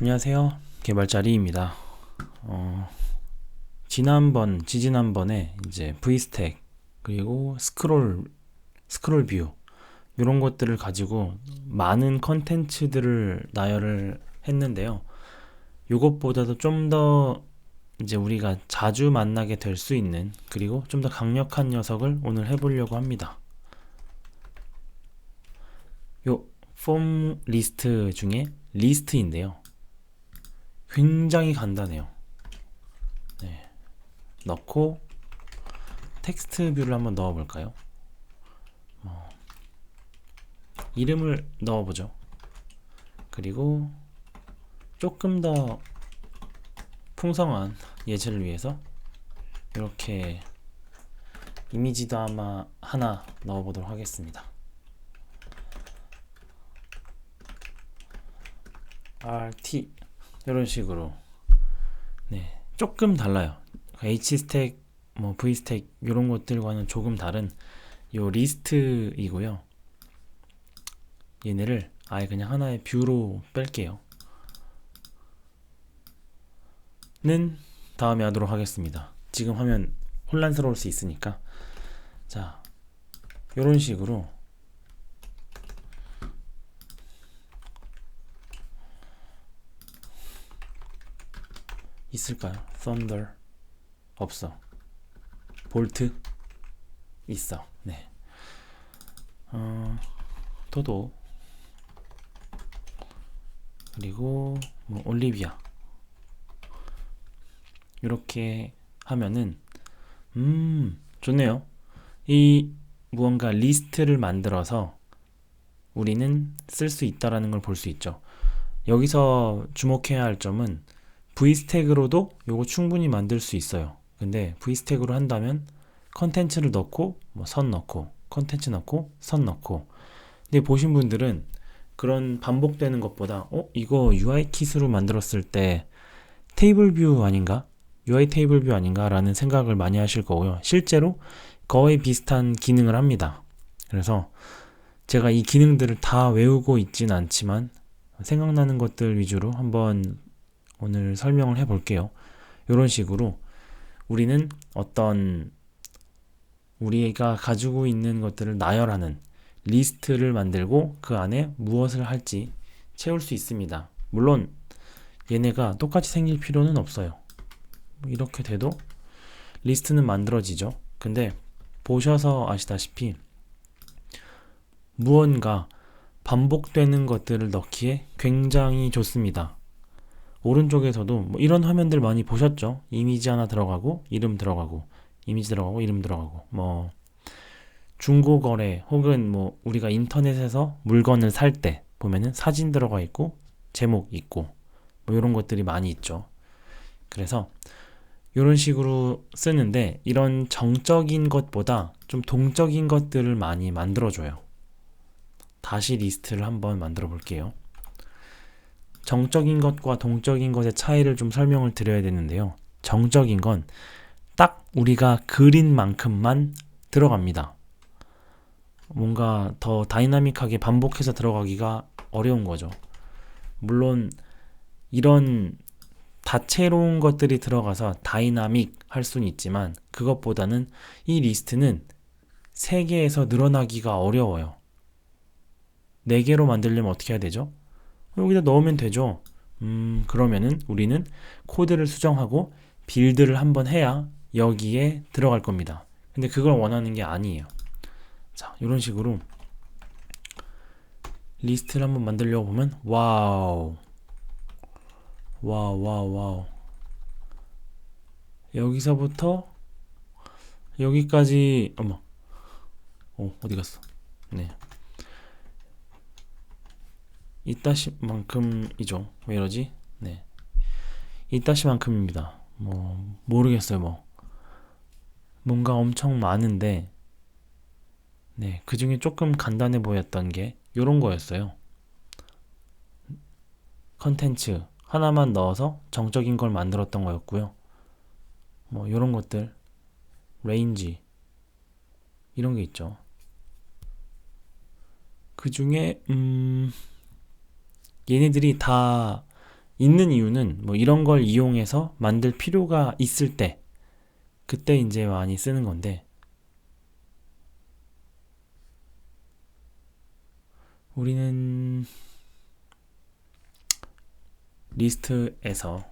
안녕하세요. 개발자리입니다. 어, 지난번, 지지난번에 이제 V스택, 그리고 스크롤, 스크롤 뷰, 이런 것들을 가지고 많은 컨텐츠들을 나열을 했는데요. 이것보다도 좀 더 이제 우리가 자주 만나게 될 수 있는, 그리고 좀 더 강력한 녀석을 오늘 해보려고 합니다. 요 폼 리스트 중에 리스트인데요. 굉장히 간단해요. 네. 넣고 텍스트 뷰를 한번 넣어 볼까요? 어, 이름을 넣어 보죠. 그리고 조금 더 풍성한 예제를 위해서 이렇게 이미지도 아마 하나 넣어 보도록 하겠습니다. RT 이런 식으로. 네. 조금 달라요. H스택 뭐 V스택 이런 것들과는 조금 다른 요 리스트이고요. 얘네를 아예 그냥 하나의 뷰로 뺄게요. 는 다음에 하도록 하겠습니다. 지금 하면 혼란스러울 수 있으니까. 자 이런 식으로 있을까요? Thunder 없어. 볼트 있어. 네. 어, 도도 그리고 뭐 올리비아 이렇게 하면은 음 좋네요. 이 무언가 리스트를 만들어서 우리는 쓸 수 있다라는 걸 볼 수 있죠. 여기서 주목해야 할 점은 V스택으로도 요거 충분히 만들 수 있어요. 근데 V스택으로 한다면 컨텐츠를 넣고 뭐 선 넣고 컨텐츠 넣고 선 넣고 근데 보신 분들은 그런 반복되는 것보다 어 이거 UI 킷으로 만들었을 때 테이블 뷰 아닌가? UI 테이블 뷰 아닌가? 라는 생각을 많이 하실 거고요. 실제로 거의 비슷한 기능을 합니다. 그래서 제가 이 기능들을 다 외우고 있진 않지만 생각나는 것들 위주로 한번 오늘 설명을 해 볼게요. 이런 식으로 우리는 어떤 우리가 가지고 있는 것들을 나열하는 리스트를 만들고 그 안에 무엇을 할지 채울 수 있습니다. 물론 얘네가 똑같이 생길 필요는 없어요. 뭐 이렇게 돼도 리스트는 만들어지죠. 근데 보셔서 아시다시피 무언가 반복되는 것들을 넣기에 굉장히 좋습니다. 오른쪽에서도 뭐 이런 화면들 많이 보셨죠? 이미지 하나 들어가고 이름 들어가고 이미지 들어가고 이름 들어가고 뭐 중고 거래 혹은 뭐 우리가 인터넷에서 물건을 살 때 보면은 사진 들어가 있고 제목 있고 뭐 이런 것들이 많이 있죠. 그래서 이런 식으로 쓰는데 이런 정적인 것보다 좀 동적인 것들을 많이 만들어줘요. 다시 리스트를 한번 만들어 볼게요. 정적인 것과 동적인 것의 차이를 좀 설명을 드려야 되는데요. 정적인 건 딱 우리가 그린 만큼만 들어갑니다. 뭔가 더 다이나믹하게 반복해서 들어가기가 어려운 거죠. 물론 이런 다채로운 것들이 들어가서 다이나믹 할 수는 있지만 그것보다는 이 리스트는 3개에서 늘어나기가 어려워요. 4개로 만들려면 어떻게 해야 되죠? 여기다 넣으면 되죠. 음, 그러면은 우리는 코드를 수정하고 빌드를 한번 해야 여기에 들어갈 겁니다. 근데 그걸 원하는 게 아니에요. 자, 이런 식으로 리스트를 한번 만들려고 보면 와우. 와우, 와우, 와우. 여기서부터 여기까지 어머. 어, 어디 갔어? 네. 이따시만큼이죠. 왜 이러지? 네. 이따시만큼입니다. 뭐 모르겠어요. 뭐 뭔가 엄청 많은데 네, 그 중에 조금 간단해 보였던 게 이런 거였어요. 컨텐츠 하나만 넣어서 정적인 걸 만들었던 거였고요. 뭐 이런 것들 레인지 이런 게 있죠. 그 중에 음 얘네들이 다 있는 이유는 뭐 이런 걸 이용해서 만들 필요가 있을 때 그때 이제 많이 쓰는 건데 우리는 리스트에서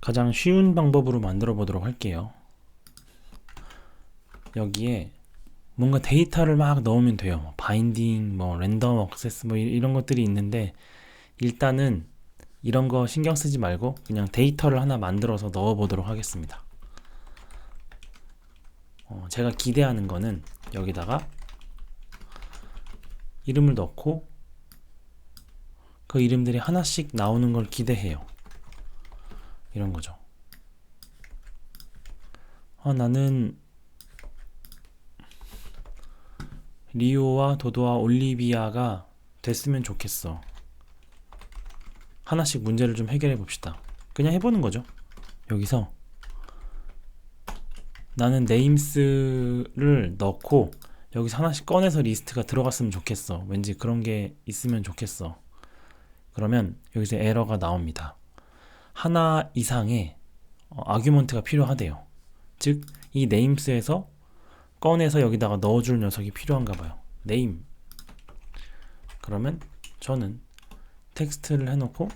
가장 쉬운 방법으로 만들어 보도록 할게요. 여기에 뭔가 데이터를 막 넣으면 돼요. 뭐 바인딩, 뭐 랜덤 액세스 뭐 이- 이런 것들이 있는데 일단은 이런 거 신경 쓰지 말고 그냥 데이터를 하나 만들어서 넣어 보도록 하겠습니다. 어, 제가 기대하는 거는 여기다가 이름을 넣고 그 이름들이 하나씩 나오는 걸 기대해요. 이런 거죠. 아, 나는 리오와 도도와 올리비아가 됐으면 좋겠어. 하나씩 문제를 좀 해결해 봅시다. 그냥 해보는 거죠. 여기서 나는 네임스를 넣고 여기서 하나씩 꺼내서 리스트가 들어갔으면 좋겠어. 왠지 그런 게 있으면 좋겠어. 그러면 여기서 에러가 나옵니다. 하나 이상의 어, 아규먼트가 필요하대요. 즉, 이 네임스에서 꺼내서 여기다가 넣어줄 녀석이 필요한가 봐요. 네임. 그러면 저는 텍스트를 해놓고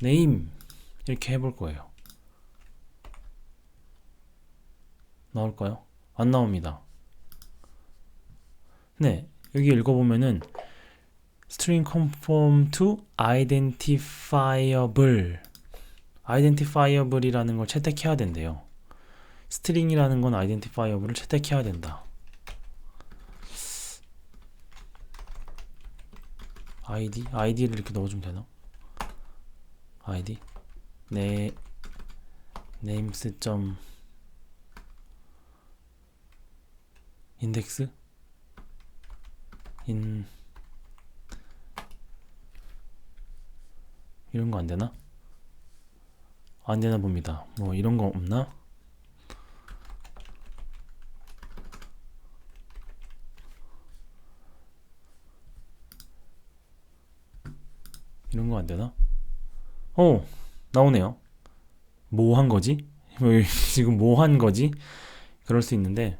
네임 이렇게 해볼 거예요. 나올까요? 안 나옵니다. 네, 여기 읽어보면은 string conform to identifiable identifiable이라는 걸 채택해야 된대요. 스트링이라는 건 identifiable을 채택해야 된다. id id를 이렇게 넣어주면 되나? id 네 names 점 인덱스 인 이런 거 안 되나? 안 되나 봅니다. 뭐 이런 거 없나? 이런 거 안 되나? 어, 나오네요. 뭐 한 거지? 뭐 지금 뭐 한 거지? 그럴 수 있는데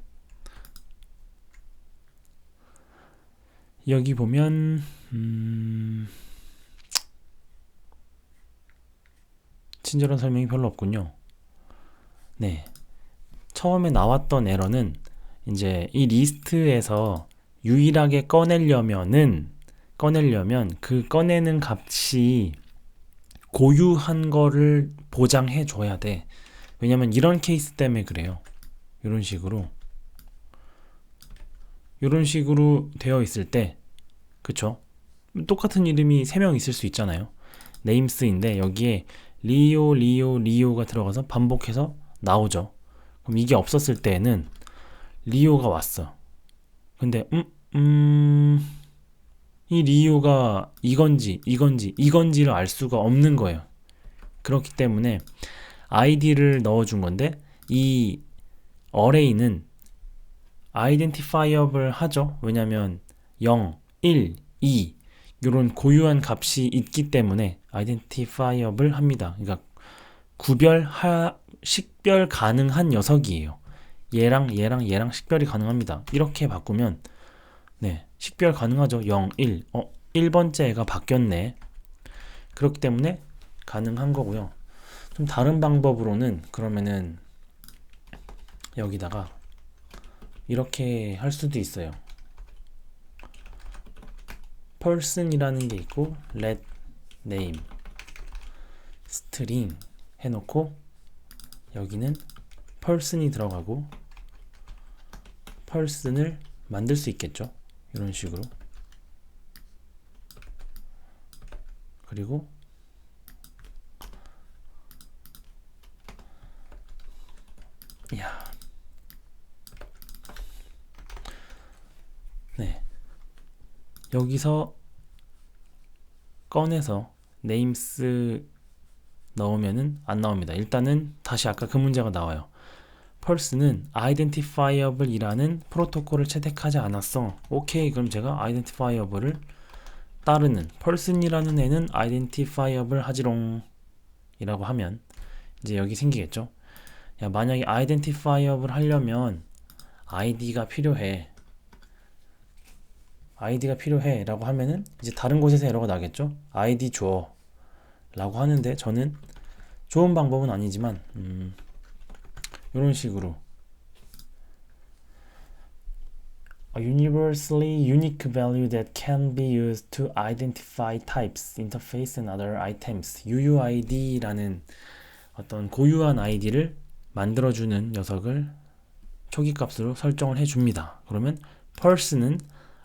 여기 보면 음, 친절한 설명이 별로 없군요. 네. 처음에 나왔던 에러는 이제 이 리스트에서 유일하게 꺼내려면은 꺼내려면 그 꺼내는 값이 고유한 거를 보장해 줘야 돼. 왜냐면 이런 케이스 때문에 그래요. 이런 식으로. 이런 식으로 되어 있을 때, 그쵸? 똑같은 이름이 3명 있을 수 있잖아요. 네임스인데 여기에 리오, 리오, 리오가 들어가서 반복해서 나오죠. 그럼 이게 없었을 때에는 리오가 왔어. 근데, 음, 음, 이 리오가 이건지, 이건지, 이건지를 알 수가 없는 거예요. 그렇기 때문에 아이디를 넣어준 건데, 이 어레이는 identifiable 하죠. 왜냐면 0, 1, 2 이런 고유한 값이 있기 때문에 identifiable 합니다. 그러니까 구별 하 식별 가능한 녀석이에요. 얘랑 얘랑 얘랑 식별이 가능합니다. 이렇게 바꾸면 네, 식별 가능하죠. 0, 1. 어, 1번째 애가 바뀌었네. 그렇기 때문에 가능한 거고요. 좀 다른 방법으로는 그러면은 여기다가 이렇게 할 수도 있어요. person이라는 게 있고 let name string 해놓고 여기는 person이 들어가고 person을 만들 수 있겠죠. 이런 식으로 그리고 야 네. 여기서 꺼내서 names 넣으면은 안 나옵니다. 일단은 다시 아까 그 문제가 나와요. 펄스는 identifiable이라는 프로토콜을 채택하지 않았어. 오케이, 그럼 제가 identifiable을 따르는 person이라는 애는 identifiable 하지롱 이라고 하면 이제 여기 생기겠죠. 야, 만약에 identifiable 하려면 id가 필요해. id가 필요해 라고 하면은 이제 다른 곳에서 에러가 나겠죠. id 줘 라고 하는데 저는 좋은 방법은 아니지만 음, 이런 식으로 A universally unique value that can be used to identify types, interface and other items. UUID라는 어떤 고유한 아이디를 만들어주는 녀석을 초기 값으로 설정을 해줍니다. 그러면 person은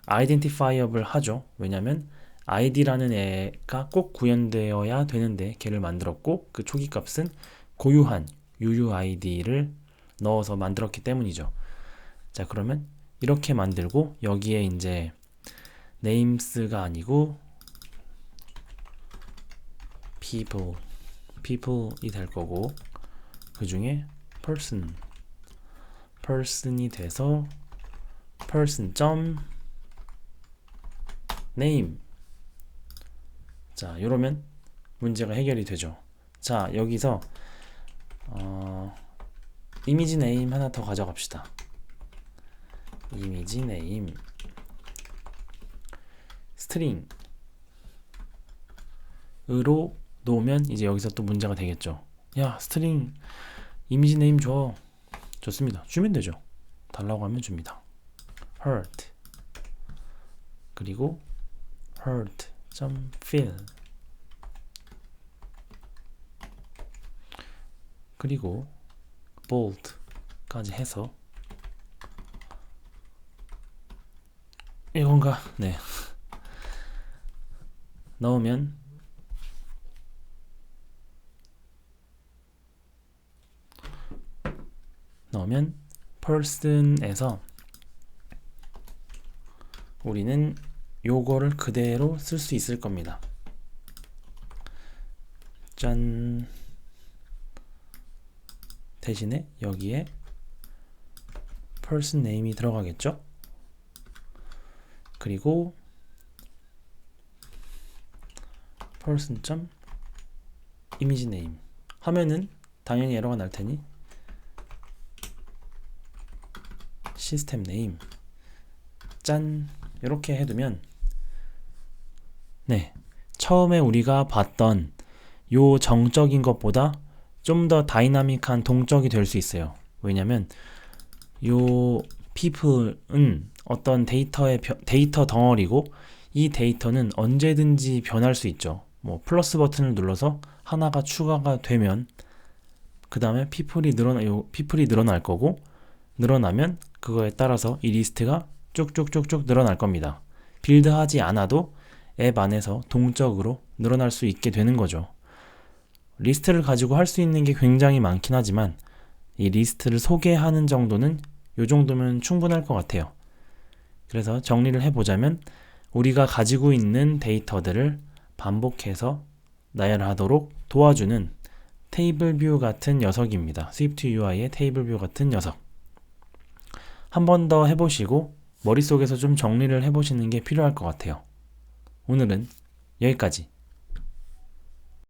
identifiable 하죠. 왜냐면 id라는 애가 꼭 구현되어야 되는데 걔를 만들었고 그 초기 값은 고유한 UUID를 넣어서 만들었기 때문이죠. 자, 그러면 이렇게 만들고 여기에 이제 names가 아니고 people people이 될 거고 그 중에 person person이 돼서 person 점 name 자 이러면 문제가 해결이 되죠 자 여기서 어, 이미지 네임 하나 더 가져갑시다 이미지 네임 스트링 으로 놓으면 이제 여기서 또 문제가 되겠죠. 야, 스트링 이미지 네임 줘. 좋습니다. 주면 되죠. 달라고 하면 줍니다. hurt 그리고 hurt 점 fill 그리고 bold까지 해서 이건가? 네. 넣으면 넣으면 person에서 우리는 요거를 그대로 쓸 수 있을 겁니다. 짠. 대신에 여기에 person name이 들어가겠죠? 그리고 person 점 이미지 네임 하면은 당연히 에러가 날 테니 시스템 네임 짠. 이렇게 해두면 네. 처음에 우리가 봤던 요 정적인 것보다 좀 더 다이나믹한 동적이 될 수 있어요 왜냐면 요 people은 어떤 데이터의 벼- 데이터 덩어리고 이 데이터는 언제든지 변할 수 있죠. 뭐 플러스 버튼을 눌러서 하나가 추가가 되면 그 다음에 people이 늘어나 요 people이 늘어날 거고 늘어나면 그거에 따라서 이 리스트가 쭉쭉쭉쭉 늘어날 겁니다. 빌드하지 않아도 앱 안에서 동적으로 늘어날 수 있게 되는 거죠. 리스트를 가지고 할 수 있는 게 굉장히 많긴 하지만 이 리스트를 소개하는 정도는 요 정도면 충분할 것 같아요. 그래서 정리를 해보자면 우리가 가지고 있는 데이터들을 반복해서 나열하도록 도와주는 테이블 뷰 같은 녀석입니다. 스위프트 UI의 테이블 뷰 같은 녀석. 한 번 더 해보시고 머릿속에서 좀 정리를 해보시는 게 필요할 것 같아요. 오늘은 여기까지.